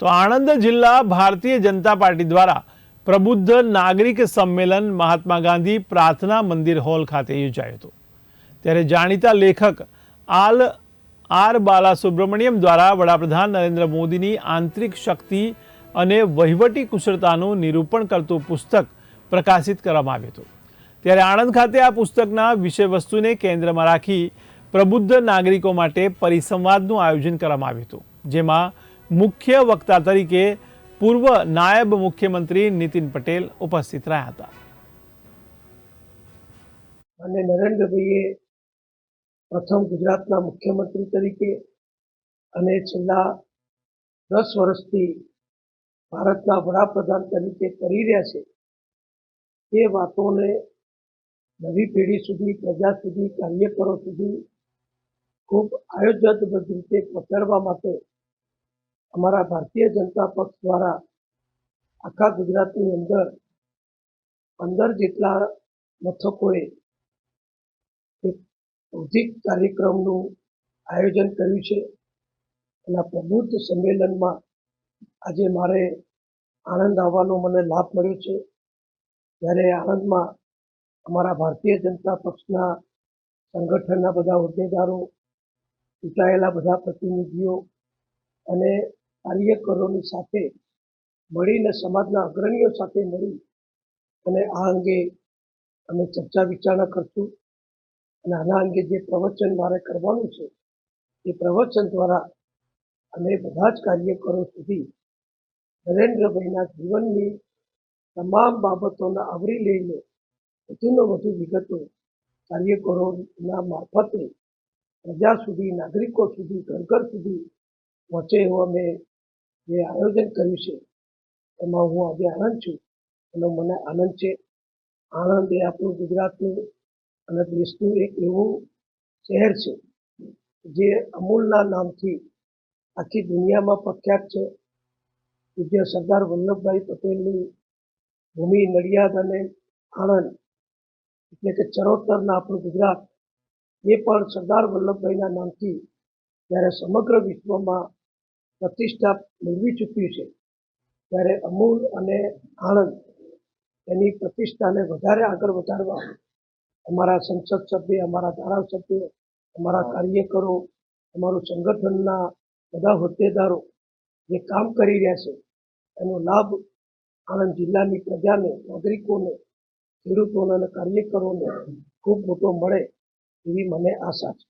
તો આણંદ જિલ્લા ભારતીય જનતા પાર્ટી દ્વારા પ્રબુદ્ધ નાગરિક સંમેલન મહાત્મા ગાંધી પ્રાર્થના મંદિર હોલ ખાતે યોજાયું હતું. ત્યારે જાણીતા લેખક આલ આર બાલા સુબ્રમણ્યમ દ્વારા વડાપ્રધાન નરેન્દ્ર મોદીની આંતરિક શક્તિ અને વહીવટી કુશળતાનું નિરૂપણ કરતું પુસ્તક પ્રકાશિત કરવામાં આવ્યું હતું. ત્યારે આણંદ ખાતે આ પુસ્તકના વિષયવસ્તુને કેન્દ્રમાં રાખી પ્રબુદ્ધ નાગરિકો માટે પરિસંવાદનું આયોજન કરવામાં આવ્યું હતું, જેમાં મુખ્ય વક્તા તરીકે પૂર્વ નાયબ મુખ્યમંત્રી નીતિન પટેલ ઉપસ્થિત રહ્યા હતા. અને નરેન્દ્રભાઈએ પ્રથમ ગુજરાતના મુખ્યમંત્રી તરીકે અને છેલ્લા દસ વર્ષથી ભારતના વડાપ્રધાન તરીકે કરી રહ્યા છે. તે વાતોને નવી પેઢી સુધી, પ્રજા સુધી, કાર્યકરો સુધી ખૂબ આયોજનબદ્ધ રીતે પહોંચાડવા માટે અમારા ભારતીય જનતા પક્ષ દ્વારા આખા ગુજરાતની અંદર પંદર જેટલા મથકોએ એક બૌદ્ધિક કાર્યક્રમનું આયોજન કર્યું છે. આ પ્રબુદ્ધ સંમેલનમાં આજે મારે આણંદ આવવાનો મને લાભ મળ્યો છે. ત્યારે આણંદમાં અમારા ભારતીય જનતા પક્ષના સંગઠનના બધા હોદ્દેદારો ચૂંટાયેલા બધા પ્રતિનિધિઓ અને કાર્યકરોની સાથે મળીને સમાજના અગ્રણીઓ સાથે મળી અને આ અંગે અમે ચર્ચા વિચારણા કરશું અને આના અંગે જે પ્રવચન મારે કરવાનું છે, એ પ્રવચન દ્વારા અમે બધા જ કાર્યકરો સુધી નરેન્દ્રભાઈના જીવનની તમામ બાબતોને આવરી લઈને વધુને વધુ વિગતો કાર્યકરોના મારફતે પ્રજા સુધી, નાગરિકો સુધી, ઘર ઘર સુધી પહોંચે એવું અમે જે આયોજન કર્યું છે, એમાં હું આજે આનંદ છું અને મને આનંદ છે. આણંદ એ આપણું ગુજરાતનું અને દેશનું એક એવું શહેર છે, જે અમૂલના નામથી આખી દુનિયામાં પ્રખ્યાત છે. પૂજ્ય સરદાર વલ્લભભાઈ પટેલની ભૂમિ, નડિયાદ અને આણંદ એટલે કે ચરોતરના આપણું ગુજરાત, એ પણ સરદાર વલ્લભભાઈના નામથી જ્યારે સમગ્ર વિશ્વમાં પ્રતિષ્ઠા મેળવી ચૂક્યું છે. ત્યારે અમૂલ અને આણંદ એની પ્રતિષ્ઠાને વધારે આગળ વધારવા અમારા સંસદ સભ્ય, અમારા ધારાસભ્યો, અમારા કાર્યકરો, અમારું સંગઠનના બધા હોદ્દેદારો જે કામ કરી રહ્યા છે, એનો લાભ આણંદ જિલ્લાની પ્રજાને, નાગરિકોને, ખેડૂતોને અને કાર્યકરોને ખૂબ મોટો મળે એવી મને આશા છે.